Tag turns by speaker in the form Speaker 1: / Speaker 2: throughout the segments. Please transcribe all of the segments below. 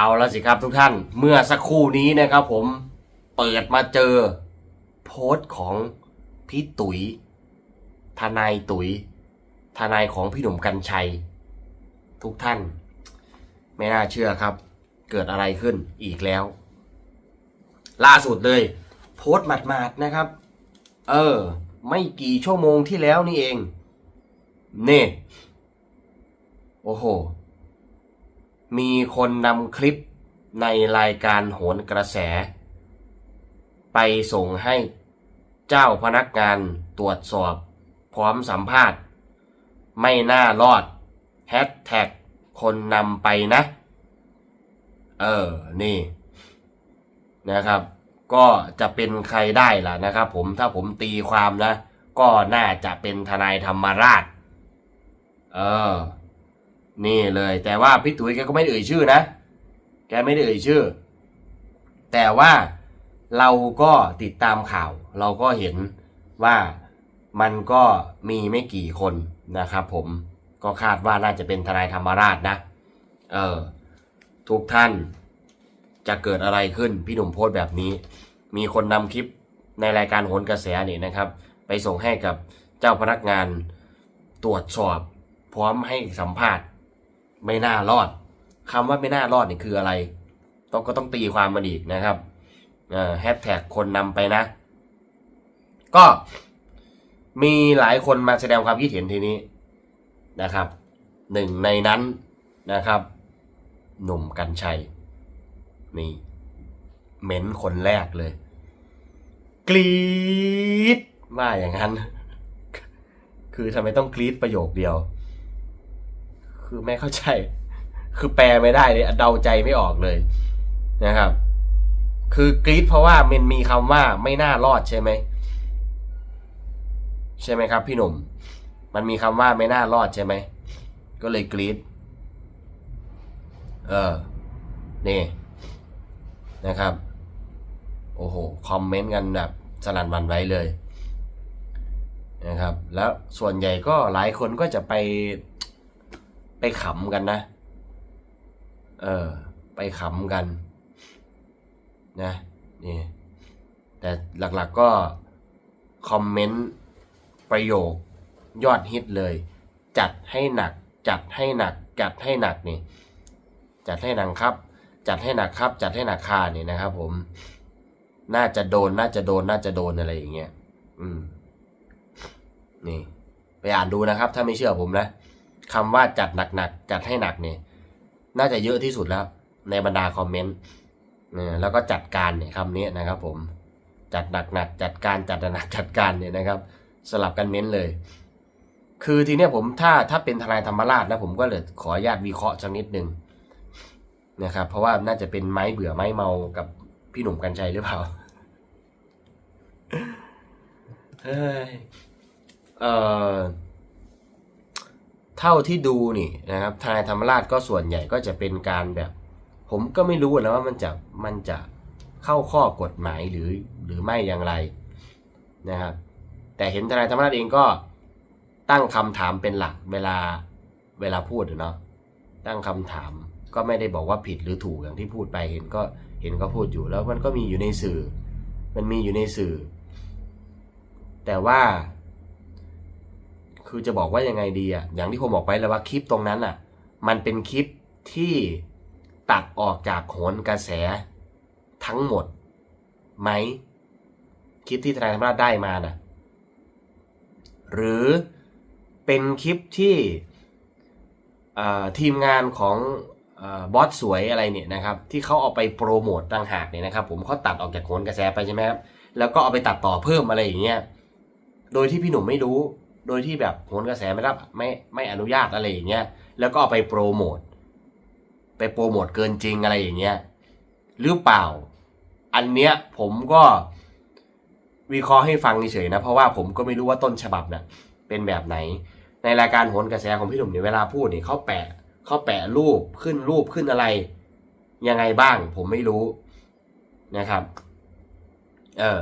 Speaker 1: เอาละสิครับทุกท่านเมื่อสักครู่นี้นะครับผมเปิดมาเจอโพสต์ของพี่ตุ๋ยทนายตุ๋ยทนายของพี่หนุ่มกัญชัย ทุกท่าน ไม่น่าเชื่อครับ เกิดอะไรขึ้นอีกแล้ว ล่าสุดเลย โพสต์หมาดๆนะครับ เออ ไม่กี่ชั่วโมงที่แล้วนี่เอง เน่ โอ้โห มีคนนำคลิปในรายการโหนกระแส ไปส่งให้เจ้าพนักงานตรวจสอบพร้อมสัมภาษณ์ ไม่น่ารอดแฮชแท็กคนนำไปนะ เออ นี่ นะครับ ก็จะเป็นใครได้ล่ะนะครับผมถ้าผมตีความนะ ก็น่าจะเป็นทนายธรรมราช เออ นี่เลย แต่ว่าพี่ตุ๋ยแกก็ไม่ได้เอ่ยชื่อนะ แกไม่ได้เอ่ยชื่อ แต่ว่าเราก็ติดตามข่าว เราก็เห็นว่ามันก็มีไม่กี่คนนะครับผมก็คาดว่าน่าจะเป็นทนายธรรมราชนะ เออ ทุกท่านจะเกิดอะไรขึ้น พี่หนุ่มโพสต์แบบนี้ มีคนนำคลิปในรายการโหนกระแสนี่นะครับ ไปส่งให้กับเจ้าพนักงานตรวจสอบ พร้อมให้สัมภาษณ์ ไม่น่ารอดคำว่าไม่น่ารอดนี่คืออะไร ต้องก็ต้องตีความมันอีกนะครับแฮชแท็กคนนำไปนะ ก็มีหลายคนมาแสดงความคิดเห็นทีนี้นะครับหนึ่งในนั้นนะครับ หนุ่มกัญชัย นี่เม้นคนแรกเลย กรี๊ดว่าอย่างนั้น คือทำไมต้องกรี๊ดประโยคเดียว คือไม่เข้าใจ คือแปลไม่ได้เลยเดาใจไม่ออกเลยนะครับ คือกรี๊ดเพราะว่ามันมีคำว่าไม่น่ารอดใช่ไหมใช่ไหมครับ พี่หนุ่ม มันมีคำว่าไม่น่ารอดใช่ไหมก็เลยกรี๊ดเออนี่นะครับ โอ้โห คอมเมนต์กันแบบสนั่นวันไหวเลยนะครับ แล้วส่วนใหญ่ก็หลายคนก็จะไป ไปขำกันนะ เออ ไปขำกัน นะนี่แต่หลักๆก็คอมเมนต์ประโยคยอดฮิตเลย จัดให้หนัก จัดให้หนัก จัดให้หนักนี่ จัดให้หนักครับ จัดให้หนักครับ จัดให้หนักคานี่นะครับ ผม น่าจะโดน น่าจะโดน น่าจะโดนอะไรอย่างเงี้ย อืม นี่ ไปอ่านดูนะครับ ถ้าไม่เชื่อผมนะ คำว่าจัดหนักๆจัดให้หนักเนี่ยน่าจะเยอะที่สุดแล้ว ในบรรดาคอมเมนต์เนี่ยแล้วก็จัดการเนี่ยคำนี้นะครับผมจัดหนักๆจัดการจัดหนักจัดการเนี่ยนะครับ สลับกันเม้นเลย คือทีเนี้ยผมถ้าถ้าเป็นทนายธรรมราชนะผมก็เลยขออนุญาตวิเคราะห์สักนิดหนึ่งนะครับ เพราะว่าน่าจะเป็นไม้เบื่อไม้เมากับพี่หนุ่มกัญชัยหรือเปล่าเฮ้ยเอ่อ เท่าที่ดูนี่นะครับทนายธรรมราชก็ส่วนใหญ่ก็จะเป็นการแบบ ผมก็ไม่รู้นะว่ามันจะมันจะเข้าข้อกฎหมายหรือหรือไม่อย่างไรนะครับ แต่เห็นทนายธรรมราชเองก็ตั้งคำถามเป็นหลักเวลาเวลาพูดเนาะตั้งคำถามก็ไม่ได้บอกว่าผิดหรือถูกอย่างที่พูดไปเห็นก็เห็นก็พูดอยู่แล้วมันก็มีอยู่ในสื่อ มันมีอยู่ในสื่อ แต่ว่า คือจะบอกว่ายังไงดีอะอย่างที่ผมบอกไปแล้วว่าคลิปตรงนั้นอะมันเป็นคลิปที่ตัดออกจากโหนกระแสทั้งหมดไหมคลิปที่ทนายธรรมราชได้มานะหรือเป็นคลิปที่ทีมงานของอบอสสวยอะไรเนี่ยนะครับ ที่เขาเอาไปโปรโมตต่างหากเนี่ยนะครับ ผมเขาตัดออกจากโหนกระแสไปใช่ไหมครับแล้วก็เอาไปตัดต่อเพิ่มอะไรอย่างเงี้ยโดยที่พี่หนุ่มไม่รู้ โดยที่แบบโหนกระแสไม่รับไม่ไม่อนุญาตอะไรอย่างเงี้ย แล้วก็ไปโปรโมทไปโปรโมทเกินจริงอะไรอย่างเงี้ยหรือเปล่า อันเนี้ยผมก็วิเคราะห์ให้ฟังเฉยๆนะ เพราะว่าผมก็ไม่รู้ว่าต้นฉบับน่ะเป็นแบบไหน ในรายการโหนกระแสของพี่หนุ่มเนี่ยเวลาพูดเนี่ยเขาแปะเขาแปะรูปขึ้นรูปขึ้นอะไร ยังไงบ้าง ผมไม่รู้นะครับ เออ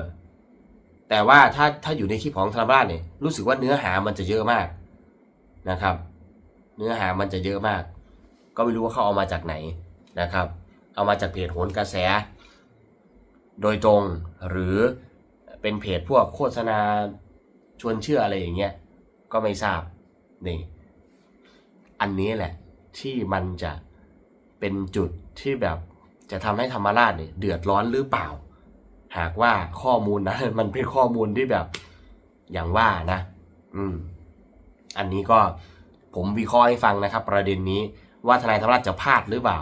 Speaker 1: แต่ว่าถ้าถ้าอยู่ในคลิปของธรรมราชเนี่ยรู้สึกว่าเนื้อหามันจะเยอะมากนะครับ เนื้อหามันจะเยอะมาก ก็ไม่รู้ว่าเขาเอามาจากไหนนะครับ เอามาจากเพจโหนกระแส โดยตรงหรือเป็นเพจพวกโฆษณาชวนเชื่ออะไรอย่างเงี้ยก็ไม่ทราบนี่อันนี้แหละที่มันจะเป็นจุดที่แบบจะทำให้ธรรมราชเนี่ยเดือดร้อนหรือเปล่า หากว่าข้อมูลนะมันเป็นข้อมูลที่แบบอย่างว่านะ อืม อันนี้ก็ผมวิเคราะห์ให้ฟังนะครับ ประเด็นนี้ว่าทนายธรรมราชจะพลาดหรือเปล่า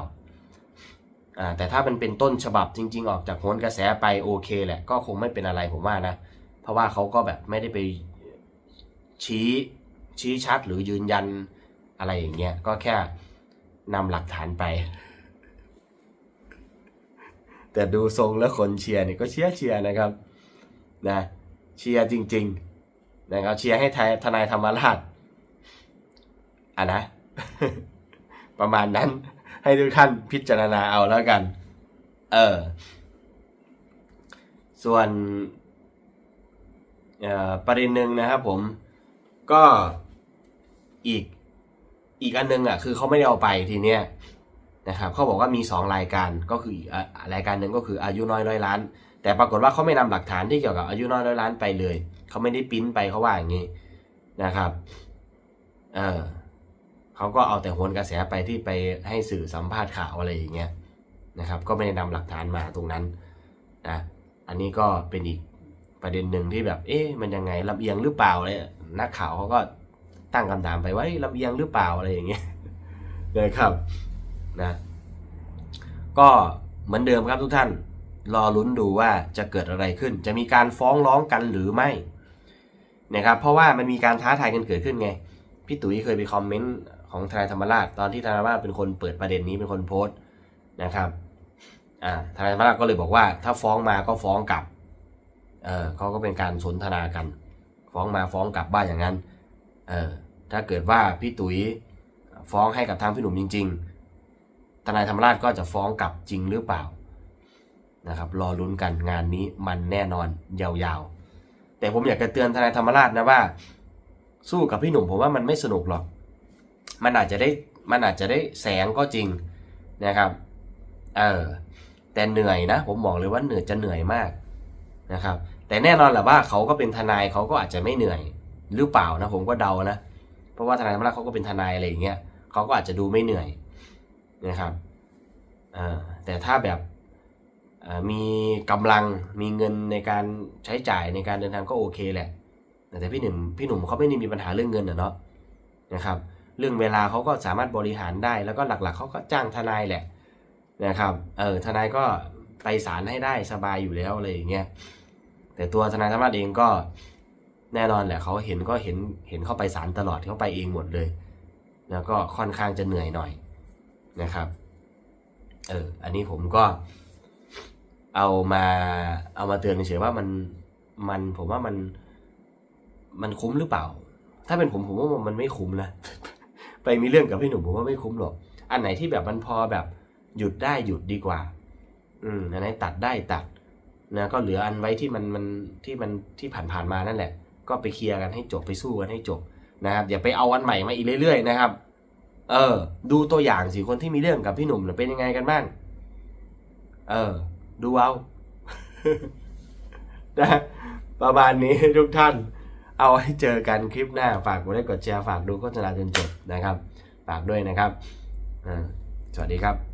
Speaker 1: อ่า แต่ถ้ามันเป็นต้นฉบับจริง ๆ ออกจากโหนกระแสไปโอเคแหละ ก็คงไม่เป็นอะไรผมว่านะ เพราะว่าเขาก็แบบไม่ได้ไปชี้ชี้ชัดหรือยืนยันอะไรอย่างเงี้ย ก็แค่นำหลักฐานไป แต่ดูทรงแล้วคนเชียร์เนี่ยก็เชียร์เชียร์นะครับนะเชียร์จริง ๆ นะครับเชียร์ให้ทนายธรรมราชอะนะ ประมาณนั้นให้ทุกท่านพิจารณาเอาแล้วกัน เออ ส่วนอ่อประเด็นหนึ่งนะครับผมก็อีกอีกอันหนึงอะ คือเขาไม่ได้เอาไปทีเนี้ย นะครับเขาบอกว่ามีสองรายการก็คืออีกอะรายการหนึ่งก็คืออายุน้อยร้อยล้าน แต่ปรากฏว่าเขาไม่นำหลักฐานที่เกี่ยวกับอายุน้อยร้อยล้านไปเลยเขาไม่ได้ปิ้นไปเขาว่าอย่างนี้นะครับเออเขาก็เอาแต่โหนกระแสไปที่ไปให้สื่อสัมภาษณ์ข่าวอะไรอย่างเงี้ยนะครับ ก็ไม่ได้นำหลักฐานมาตรงนั้นนะอันนี้ก็เป็นอีกประเด็นหนึ่งที่แบบ เอ๊ะมันยังไงลำเอียงหรือเปล่าเลยนักข่าวเขาก็ตั้งคำถามไปว่าลำเอียงหรือเปล่าอะไรอย่างเงี้ยนะครับ นะก็เหมือนเดิมครับทุกท่านรอลุ้นดูว่าจะเกิดอะไรขึ้น จะมีการฟ้องร้องกันหรือไม่นะครับเพราะว่ามันมีการท้าทายกันเกิดขึ้นไงพี่ตุ๋ยเคยไปคอมเมนต์ของทนายธรรมราชตอนที่ทนายธรรมราชเป็นคนเปิดประเด็นนี้เป็นคนโพสต์นะครับอ่าทนายธรรมราชก็เลยบอกว่า ถ้าฟ้องมาก็ฟ้องกลับเออเขาก็เป็นการสนทนากัน ฟ้องมาฟ้องกลับบ้านอย่างนั้นเออถ้าเกิดว่าพี่ตุ๋ยฟ้องให้กับทางพี่หนุ่มจริง ๆ ทนายธรรมราชก็จะฟ้องกลับจริงหรือเปล่านะครับรอลุ้นกันงานนี้มันแน่นอนยาวๆ แต่ผมอยากจะเตือนทนายธรรมราชนะว่า สู้กับพี่หนุ่มผมว่ามันไม่สนุกหรอก มันอาจจะได้มันอาจจะได้แสงก็จริงนะครับเออแต่เหนื่อยนะ ผมบอกเลยว่าเหนื่อยจะเหนื่อยมากนะครับแต่แน่นอนแหละว่าเขาก็เป็นทนายเขาก็อาจจะไม่เหนื่อยหรือเปล่านะผมก็เดานะ เพราะว่าทนายธรรมราชเขาก็เป็นทนายอะไรอย่างเงี้ยเขาก็อาจจะดูไม่เหนื่อย นะครับแต่ถ้าแบบมีกำลังมีเงินในการใช้จ่ายในการเดินทางก็โอเคแหละ แต่พี่หนุ่มพี่หนุ่มเขาไม่ได้มีปัญหาเรื่องเงินอะเนาะนะครับ เรื่องเวลาเขาก็สามารถบริหารได้ แล้วก็หลักๆเขาก็จ้างทนายแหละนะครับเออทนายก็ไปศาลให้ได้สบายอยู่แล้วอะไรอย่างเงี้ยแต่ตัวทนายธรรมราชเองก็แน่นอนแหละเขาเห็นก็เห็นเห็นเข้าไปศาลตลอดเขาไปเองหมดเลย แล้วก็ค่อนข้างจะเหนื่อยหน่อย นะครับ เออ อันนี้ผมก็ เอามาเอามาเตือนเฉยว่ามันมันผมว่ามันมันคุ้มหรือเปล่า ถ้าเป็นผมผมว่ามันไม่คุ้มนะ ไปมีเรื่องกับพี่หนุ่มผมว่าไม่คุ้มหรอก อันไหนที่แบบมันพอแบบหยุดได้หยุดดีกว่า อืมอันไหนตัดได้ตัดนะก็เหลืออันไว้ที่มันมันที่มันที่ผ่านผ่านๆมานั่นแหละ ก็ไปเคลียร์กันให้จบไปสู้กันให้จบนะครับอย่าไปเอาอันใหม่มาอีกเรื่อยๆนะครับ เออ ดูตัวอย่างสิคนที่มีเรื่องกับพี่หนุ่มเนี่ยเป็นยังไงกันบ้าง เออ ดูเอานะประมาณนี้ทุกท่าน เอาให้เจอกันคลิปหน้า ฝากกดไลค์กดแชร์ฝากดูโฆษณาจนจบนะครับ ฝากด้วยนะครับสวัสดีครับ